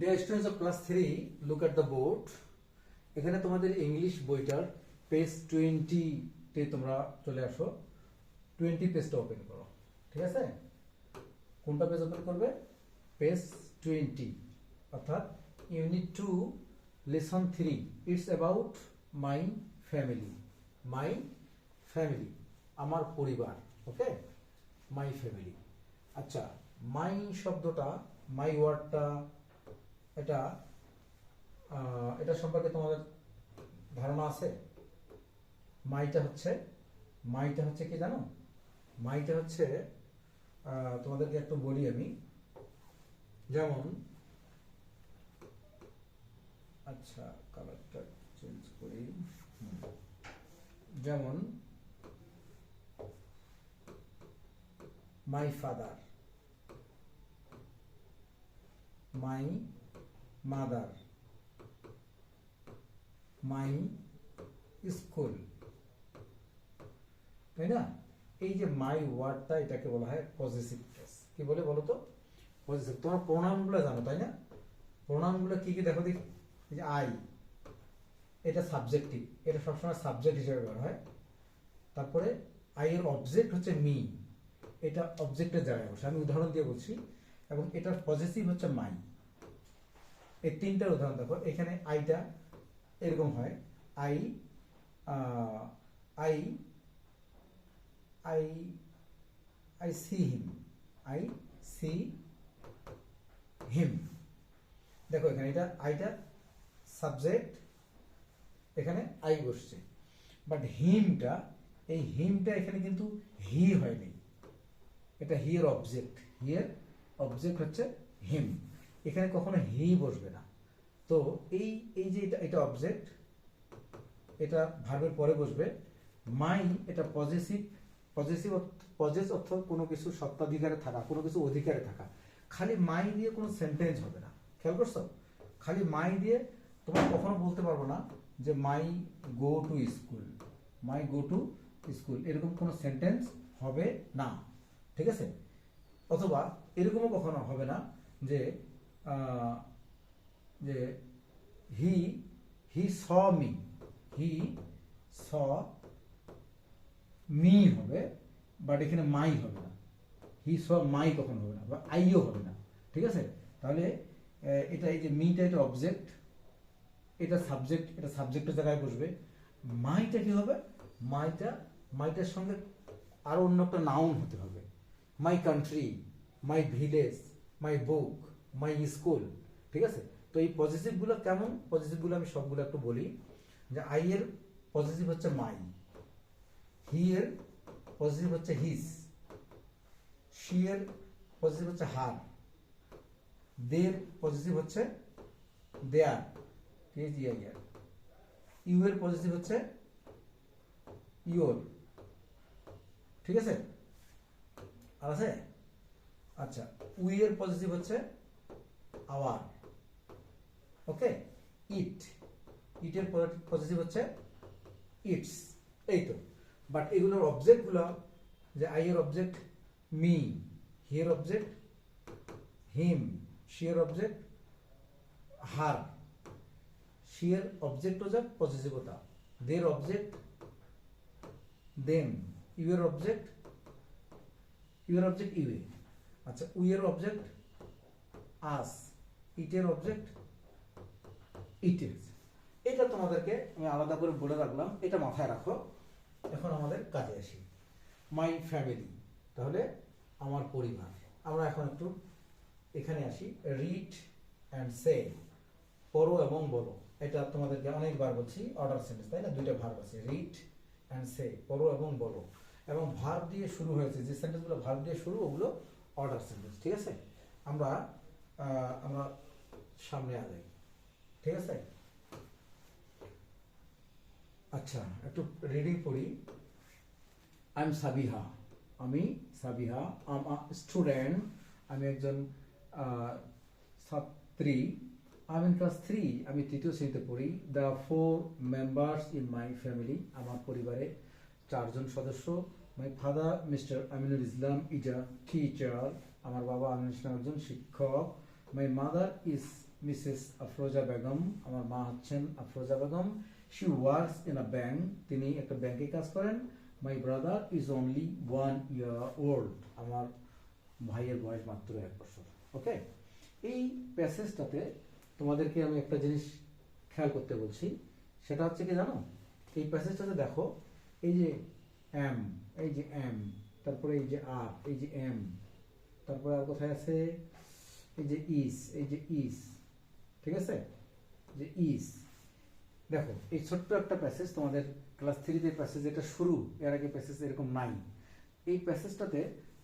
Dear students of class three look at the board এখানে তোমাদের English বইটার page টোয়েন্টিতে তোমরা চলে আসো। টোয়েন্টি পেজটা ওপেন করো। ঠিক আছে? কোনটা পেজ ওপেন করবে? পেজ টোয়েন্টি অর্থাৎ unit two lesson three it's about my family my family আমার পরিবার। ওকে মাই ফ্যামিলি আচ্ছা মাই শব্দটা মাই ওয়ার্ডটা এটা এটা সম্পর্কে তোমাদের ধারণা আছে? মাইটা হচ্ছে মাইটা হচ্ছে কি জানো? মাইটা হচ্ছে তোমাদেরকে একটু বলি আমি। যেমন আচ্ছা কালারটা চেঞ্জ করি। যেমন my father my mother, my school, তাই না? এই যে মাই ওয়ার্ডটা এটাকে বলা হয় পজিটিভ কেস। কি বলে বলো তো? পজিটিভ তোমরা প্রোনাউনগুলো জানো, তাই না? প্রোনাউনগুলো কি কি দেখো দেখি। যে আই, এটা সাবজেক্টিভ, এটা সবসময় সাবজেক্ট হিসেবে ব্যবহার হয়। তারপরে আই এর অবজেক্ট হচ্ছে মি, এটা অবজেক্টের জায়গায় বসে। আমি উদাহরণ দিয়ে বলছি। এবং এটার পজিটিভ হচ্ছে মাই। এই তিনটার উদাহরণ দেখো। এখানে আইটা এরকম হয়। I I I I see him I see him দেখো, এখানে এটা আইটা সাবজেক্ট এখানে আই বসছে। বাট হিমটা এই হিমটা এখানে কিন্তু হি হয়নি। এটা হিয়ের অবজেক্ট হিয়ের অবজেক্ট হচ্ছে হিম এখানে কখনো হি বসবে না। তো এই এই যে এটা এটা অবজেক্ট এটা ভার্বের পরে বসবে। মাই এটা পজিটিভ পজিটিভ পজেস অর্থ কোনো কিছু সত্ত্বাধিকারে থাকা, কোনো কিছু অধিকারে থাকা। খালি মাই দিয়ে কোনো সেন্টেন্স হবে না। খেয়াল করছ? খালি মাই দিয়ে তোমরা কখনো বলতে পারব না যে my go to school my go to school এরকম কোনো সেন্টেন্স হবে না। ঠিক আছে? অথবা এরকমও কখনো হবে না যে যে he he saw me he saw me হবে বাট এখানে মাই হবে না। হি স মাই কখনো হবে না, বা আইও হবে না, ঠিক আছে? তাহলে এটা এই যে মিটা এটা অবজেক্ট এটা সাবজেক্ট এটা সাবজেক্টের জায়গায় বসবে। মাইটা কি হবে? মাইটা মাইটার সঙ্গে আরও অন্য একটা নাউন হতে হবে। My country my village my book my school ঠিক আছে? তো এই পজিটিভগুলো কেমন? পজিটিভগুলো আমি সবগুলো একটু বলি। যে আই এর পজিটিভ হচ্ছে মাই হি এর পজিটিভ হচ্ছে হিস শি এর পজিটিভ হচ্ছে হার দের পজিটিভ হচ্ছে দেয়ার টিএচ ইয়ার ইউ এর পজিটিভ হচ্ছে ইওর ঠিক আছে? আর আছে? আচ্ছা উই এর পজিটিভ হচ্ছে আওয়ার ওকে ইট ইটের পজিটিভ হচ্ছে ইটস এই তো। বাট এগুলোর অবজেক্টগুলো যে আই এর অবজেক্ট মি হিয়ের অবজেক্ট হিম শিয়ের অবজেক্ট হার শিয়ের অবজেক্ট হচ্ছে পজিটিভতা দের object them your object your object you আচ্ছা উইয়ের অবজেক্ট আস ইটের অবজেক্ট ইটের এটা তোমাদেরকে আমি আলাদা করে বলে রাখলাম, এটা মাথায় রাখো। এখন আমাদের কাজে আসি। মাই ফ্যামিলি তাহলে আমার পরিবার। আমরা এখন একটু এখানে আসি। রিড অ্যান্ড সে পড়ো এবং বলো। এটা তোমাদেরকে অনেকবার বলছি অর্ডার সেন্টেন্স তাই না? দুইটা ভার্ব আছে। রিড অ্যান্ড সে পড়ো এবং বলো। এবং ভার্ব দিয়ে শুরু হয়েছে, যে সেন্টেন্সগুলো ভার্ব দিয়ে শুরু, ওগুলো অর্ডার সেন্টেন্স ঠিক আছে? আমরা আমরা সামনে আগাই ঠিক আছে? আচ্ছা একটু রিডিং পড়ি। আই এম সাবিহা আমি সাবিহা আম স্টুডেন্ট আমি একজন ছাত্রী। আমি ইন ক্লাস থ্রি আমি তৃতীয় শ্রেণীতে পড়ি। The four members in my family আমার পরিবারে চারজন সদস্য। My father Mr Aminul Islam is a teacher আমার বাবা আমিনুল ইসলাম একজন শিক্ষক। My mother is Mrs Afroza Begum, আমার মা হচ্ছেন Afroza Begum. She works in a bank তিনি একটা ব্যাংকে কাজ করেন। My brother is only one year old আমার ভাইয়ের বয়স মাত্র এক বছর ওকে এই প্যাসেজটাতে তোমাদেরকে আমি একটা জিনিস খেয়াল করতে বলছি, সেটা হচ্ছে কি জানো? এই প্যাসেজটাতে দেখো, এই যে এম এই যে এম তারপরে এই যে আর এই যে এম তারপরে আর কোথায় আছে? এই যে ইস এই যে ইস ঠিক আছে? যে ইস দেখো, এই ছোট্ট একটা প্যাসেজ তোমাদের ক্লাস থ্রিতে প্যাসেজ এটা শুরু, এর আগে প্যাসেজ এরকম নাই। এই প্যাসেজটাতে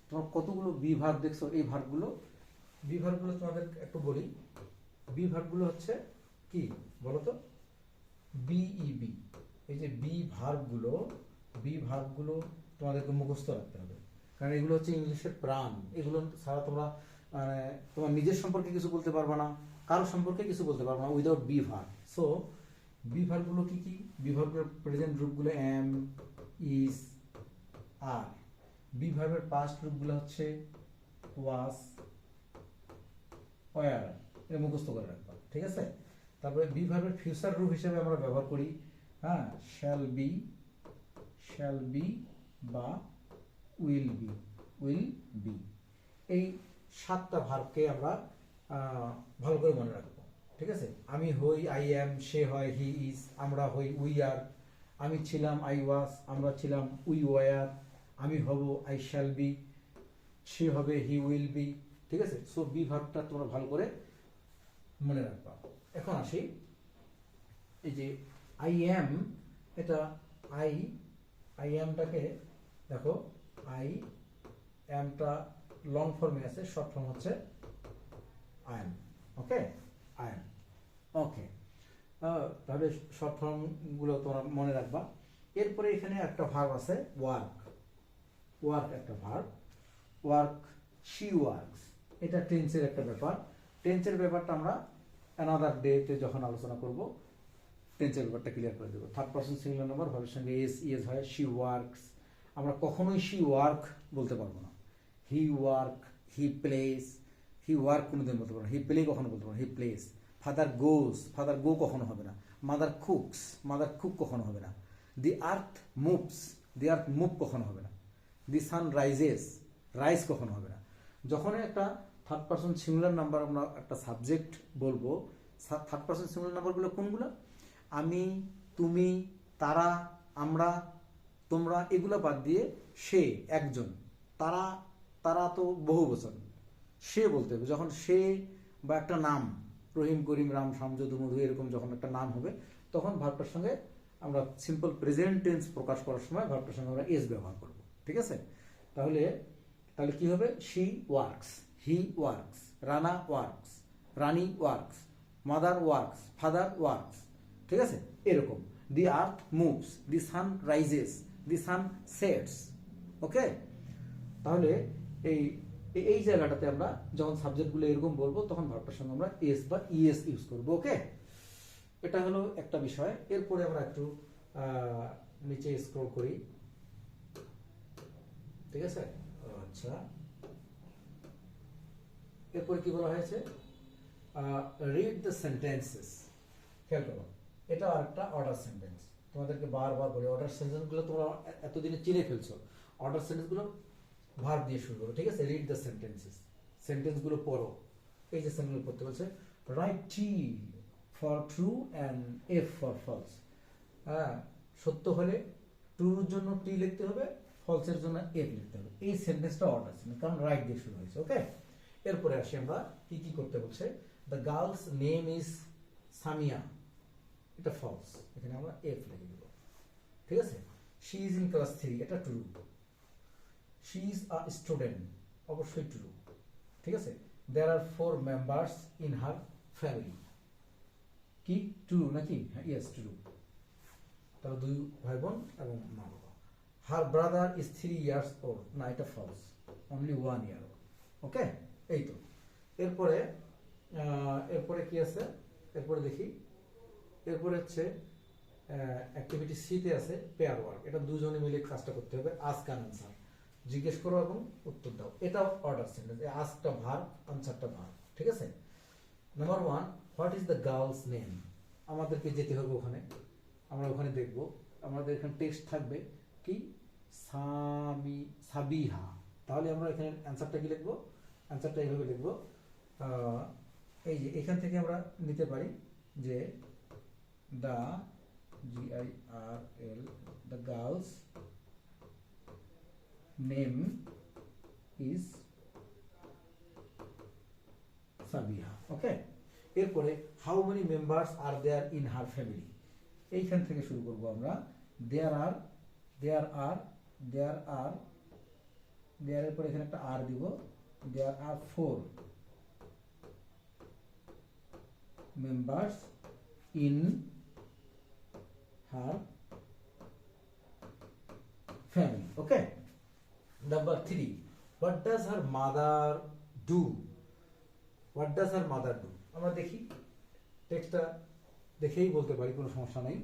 তোমার কতগুলো বি ভার্ব দেখছ? এই ভার্বগুলো বি ভার্বগুলো তোমাদের একটু বলি। বি ভার্বগুলো হচ্ছে কি বলো তো বিইবি এই যে বি ভার্বগুলো বি ভার্বগুলো তোমাদেরকে মুখস্থ রাখতে হবে। কারণ এগুলো হচ্ছে ইংলিশের প্রাণ। এগুলো ছাড়া তোমরা মানে তোমার নিজের সম্পর্কে কিছু বলতে পারবে না। কারও সম্পর্কে কিছু বলতে পারব না উইদাউট বি সো বি ভার্বগুলো কি কি? বি প্রেজেন্ট রূপগুলো এম ইজ আর বি ভার্বের পাস্ট রূপগুলো হচ্ছে ওয়াস ওয়ার এটা মুখস্থ করে রাখবা, ঠিক আছে? তারপরে বি ফিউচার রূপ হিসেবে আমরা ব্যবহার করি হ্যাঁ শ্যাল বি শ্যাল বি বা উইল বি উইল বি এই সাতটা ভার্বকে আমরা ভালো করে মনে রাখব, ঠিক আছে? আমি হই আই অ্যাম সে হয় হি ইজ আমরা হই উই আর আমি ছিলাম আই ওয়াস আমরা ছিলাম উই ওয়ার আমি হব আই শ্যাল বি সে হবে হি উইল বি ঠিক আছে? সো বি ভার্বটা তোমরা ভালো করে মনে রাখবা। এখন আসি, এই যে আই এম এটা আই আই এমটাকে দেখো আই এমটা লং ফর্মে আছে শর্ট ফর্ম হচ্ছে এম ওকে এম ওকে তাহলে শর্ট ফর্মগুলো তোমরা মনে রাখবা। এরপরে এখানে একটা ভার্ব আছে ওয়ার্ক ওয়ার্ক একটা ভার্ব ওয়ার্ক শি ওয়ার্কস এটা টেন্সের একটা ব্যাপার। টেন্সের ব্যাপারটা আমরা অ্যানাদার ডেতে যখন আলোচনা করব টেন্সের ব্যাপারটা ক্লিয়ার করে দেবো। থার্ড পার্সন সিঙ্গুলার নাম্বার ভাবের সঙ্গে এস ইয়েস হয় শি ওয়ার্কস আমরা কখনোই শি ওয়ার্ক বলতে পারব না। He work he plays he work কোনোদিন বলতে পারব না। হি প্লে কখনো বলতে পারব he plays father goes father go কখনো হবে না। মাদার কুকস মাদার কুক কখনো হবে না। দি আর্থ মুভস দি আর্থ মুভ কখনো হবে না। দি সান রাইজেস রাইজ কখনো হবে না। যখন একটা থার্ড পার্সন সিঙ্গুলার নাম্বার আমরা একটা সাবজেক্ট বলব থার্ড পার্সন সিঙ্গুলার নাম্বারগুলো কোনগুলো? আমি, তুমি, তারা, আমরা, তোমরা, এগুলো বাদ দিয়ে সে, একজন। তারা তারা তো বহু বচন সে বলতে হবে। যখন সে বা একটা নাম, রহিম, করিম, রাম শামযদু মধু, এরকম যখন একটা নাম হবে, তখন ভার্বটার সঙ্গে আমরা সিম্পল প্রেজেন্ট টেন্স প্রকাশ করার সময় ভার্বটার সঙ্গে আমরা এস ব্যবহার করব। ঠিক আছে? তাহলে তাহলে কি হবে? She works he works Rana works Rani works mother works father works ঠিক আছে? এরকম। The earth moves the sun rises the sun sets okay তাহলে এই এই- জায়গাটাতে আমরা যখন সাবজেক্টগুলো এরকম বলব, তখন ভার্বটার সঙ্গে আমরা এস বা ইএস ইউজ করব ওকে এটা হলো একটা বিষয়। এরপরে আমরা একটু নিচে স্ক্রল করি। ঠিক আছে? আচ্ছা। এরপরে কি বলা হয়েছে? রিড দ্য সেন্টেন্সেস খেয়াল করো, এটা একটা অর্ডার সেন্টেন্স তোমাদেরকে বারবার বলি অর্ডার সেন্টেন্সগুলো তোমরা এতদিনে চিনে ফেলছো। অর্ডার সেন্টেন্সগুলো ভার্ব দিয়ে শুরু করো ঠিক আছে? রিড দ্য সেন্টেন্সেস সেন্টেন্সগুলো পড়ো। এই যে সেন্টেন্স পড়তে বলছে right T for true and F for false হ্যাঁ সত্য হলে ট্রুর জন্য টি লিখতে হবে ফলসের জন্য এফ লিখতে হবে। এই সেন্টেন্সটা অর্ডার সেন্টেন্স কারণ রাইট দিয়ে শুরু হয়েছে ওকে এরপরে আসি আমরা, কি কি করতে বলছে? The girl's name is Samia এটা ফলস এখানে আমরা এফ লিখে দেব। ঠিক আছে? She is in class three এটা true she is a student অবশ্যই ট্রু ঠিক আছে? There are four members in her family কি? ট্রু নাকি? হ্যাঁ ইয়েস ট্রু তারা দুই ভাই বোন এবং মা বাবা her brother is three years old না এটা false only one year okay এই তো। এরপরে এরপরে কি আছে? এরপরে দেখি। এরপরে হচ্ছে অ্যাক্টিভিটি সিতে আছে পেয়ার ওয়ার্ক এটা দুজনে মিলে কাজটা করতে হবে আস্ক আনসার জিজ্ঞেস করো এবং উত্তর দাও। এটা অর্ডার সেন্টেন্স আস্কটা ভার আনসারটা ভার, ঠিক আছে? Number one what is the girl's name আমাদেরকে যেতে হবে ওখানে, আমরা ওখানে দেখব। আমাদের এখানে টেক্সট থাকবে কি? সামি, সাবিহা। তাহলে আমরা এখানে অ্যান্সারটা কি লিখব? অ্যান্সারটা এইভাবে লিখব এই যে এখান থেকে আমরা নিতে পারি যে the G I R L the girl's name is Sabiha okay এরপরে how many members are there in her family এইখান থেকে শুরু করব আমরা। দেয়ার আর দেয়ার আর দেয়ার আর দেয়ারের পরে এখানে একটা আর দিব। There are four members in her family. Okay? Number three, what does her mother do? What does her mother do? আমরা দেখি টেক্সটটা দেখেই বলতে পারি, কোনো সমস্যা নেই।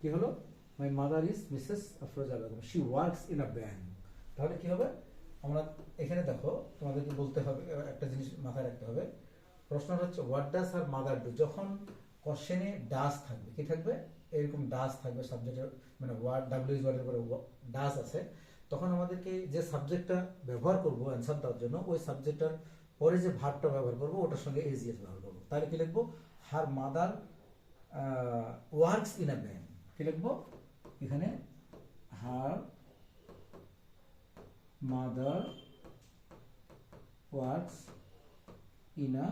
কি হলো? My mother is Mrs Afroza Begum she works in a bank তাহলে কি হবে? আমরা এখানে দেখো, তোমাদেরকে বলতে হবে, একটা জিনিস মাথায় রাখতে হবে। প্রশ্নটা হচ্ছে what does her mother do যখন কোশ্চেনে ডাস থাকবে, কি থাকবে? এরকম ডাস থাকবে সাবজেক্টের মানে ওয়ার্ড ডাব্লিউ ওয়ার্ডের পরে ডাস আছে। তখন আমাদেরকে যে সাবজেক্টটা ব্যবহার করব অ্যান্সার দেওয়ার জন্য, ওই সাবজেক্টটার পরে যে ভার্বটা ব্যবহার করব, ওটার সঙ্গে এজিএস ব্যবহার করব। তাহলে কি লিখব? Her mother works in a bank কি লিখব? এখানে her mother works in a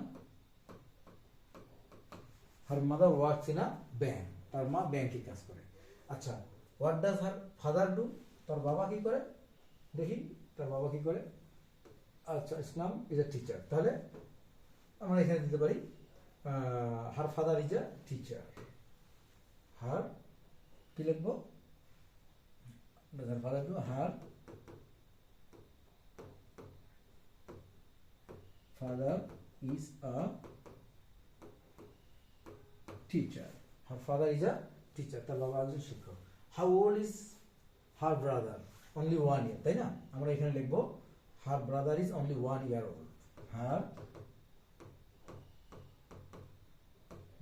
her mother works in a bank তার মা ব্যাংকে কাজ করে। আচ্ছা what does her father do তার বাবা কি করে? দেখি, তার বাবা কি করে? আচ্ছা ইসলাম ইজ এ টিচার তাহলে আমরা এখানে দিতে পারি her father is a teacher হার কি লিখব? Her father her father is a teacher. Her father is তার বাবা একজন শিক্ষক। How old is her brother only one year তাই না? আমরা এখানে লিখব her brother is only one year old. Her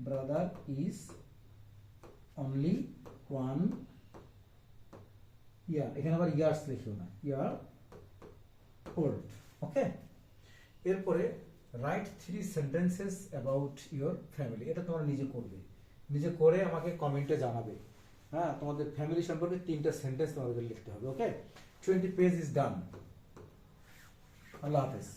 brother is only one year এখানে আবার ইয়ার্স লিখিও না ইয়ার ওল্ড ওকে এরপরে write three sentences about your family এটা তোমরা নিজে করবে, নিজে করে আমাকে কমেন্টে জানাবে। হ্যাঁ তোমাদের ফ্যামিলি সম্পর্কে তিনটা সেন্টেন্স তোমাদের লিখতে হবে okay twenty page is done আল্লাহ হাফেজ।